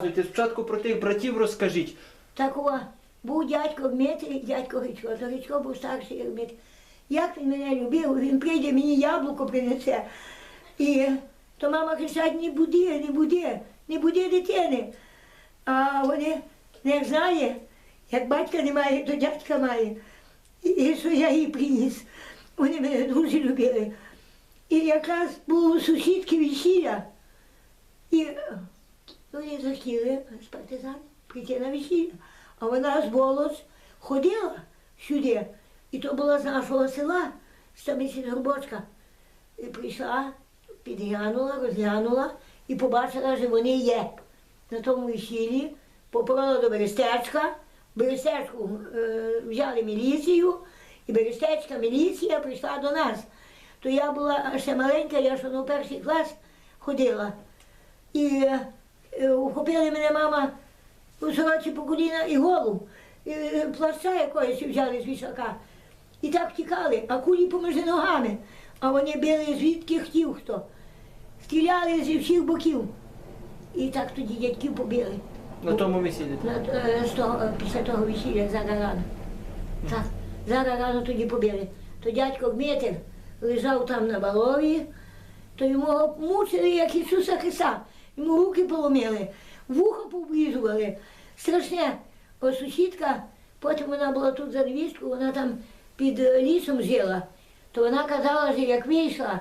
Спочатку про тих братів розкажіть. Такого був дядько Дмитрий, дядько Грицько. То Грицько був старший як Дмитрий. Як він мене любив, він прийде, мені яблуко принесе. І то мама кричать, не буди, не буди, не буди дитини. А вони не знає, як батька немає, то дядька має. І, і що я їй приніс. Вони мене дуже любили. І якраз у сусідки весілля. Вони захотіли з партизан прийти на весілля. А вона з волос ходила сюди. І то була з нашого села, з самиці Горбочка. І прийшла, підглянула, розглянула і побачила, що вони є на тому весіллі. Попала до Берестечка. Берестечку е, взяли міліцію, і Берестечка міліція прийшла до нас. То я була ще маленька, я ще на перший клас ходила. І е, ухопили мене мама у сороці по коліна і голову. І е, плаща якоїсь взяли з вішака. І так втікали, а кулі поміж ногами. А вони били звідки хотів хто. Стріляли зі всіх боків. І так тоді дядьків побили. На тому весіллі. На- е, з того, е, після того весілля зараз рано. Так, зараз рано тоді побили. То дядько Дмитр лежав там на балові, то його мучили, як Ісуса Христа. Йому руки поломили, вуха поврізували. Страшне. О, сусідка, потім вона була тут за невістку, вона там під е, лісом жила. То вона казала, що як вийшла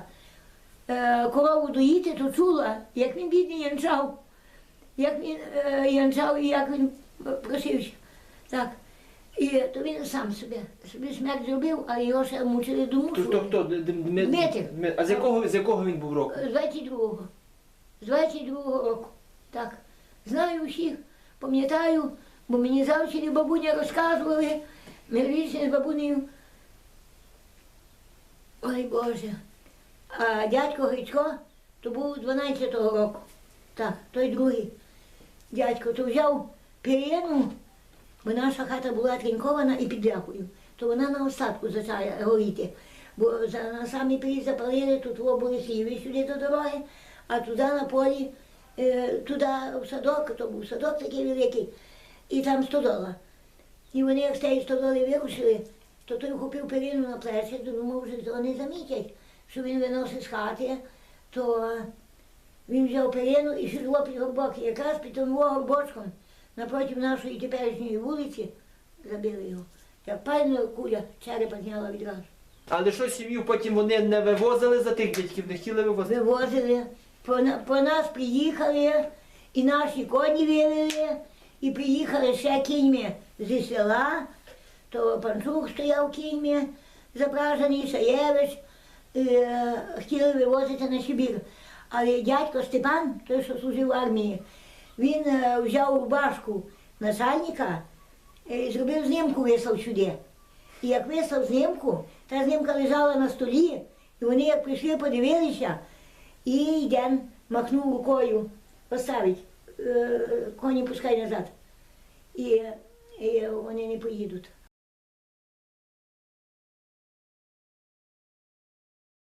е, корову доїти, то чула, як він бідний янчав як він е, янчав і як він просився. Так. І то він сам собі, собі смерть зробив, а його ще мучили до Хто, хто, хто? Д- Д- Дми- Дмитрий. Дми- А з якого, з якого він був року? З 22-го. З 22-го року. Так. Знаю всіх, пам'ятаю, бо мені завжди бабуня розказували. Ми вічно з бабунею. Ой Боже. А дядько Грицько, то був 12-го року. Так, той другий. Дядько, то взяв пір'єну, бо наша хата була трінкована і під ляхою. То вона на остатку почала горіти. Бо за, на самі пирі запалили, тут були сіви сюди до дороги, а туди на полі, е, туди в садок, то був садок такий великий, і там стодола. І вони, як з цієї стодоли вирушили, то той вхопив перину на плечі, думав, що то не замітять, що він виносить з хати, то він взяв перину і сідло під горбок, якраз під тим горбочком напроти нашої теперішньої вулиці забили його. Як пальна куля черепа зняла відразу. Але що сім'ю потім вони не вивозили за тих дядьків, не хотіли вивозити? Вивозили, по, по нас приїхали, і наші коні вивели, і приїхали ще кіньми зі села, то панчук стояв кіньми, запражений, Саєвич, е, хотіли вивозити на Сибір. Але дядько Степан, той, що служив в армії, він е, взяв рубашку начальника е, і зробив знімку, вислав сюди. І як вислав знімку, та знімка лежала на столі, і вони як прийшли, подивилися, і йден махнув рукою, поставить, е, коні пускай назад. І, і вони не поїдуть.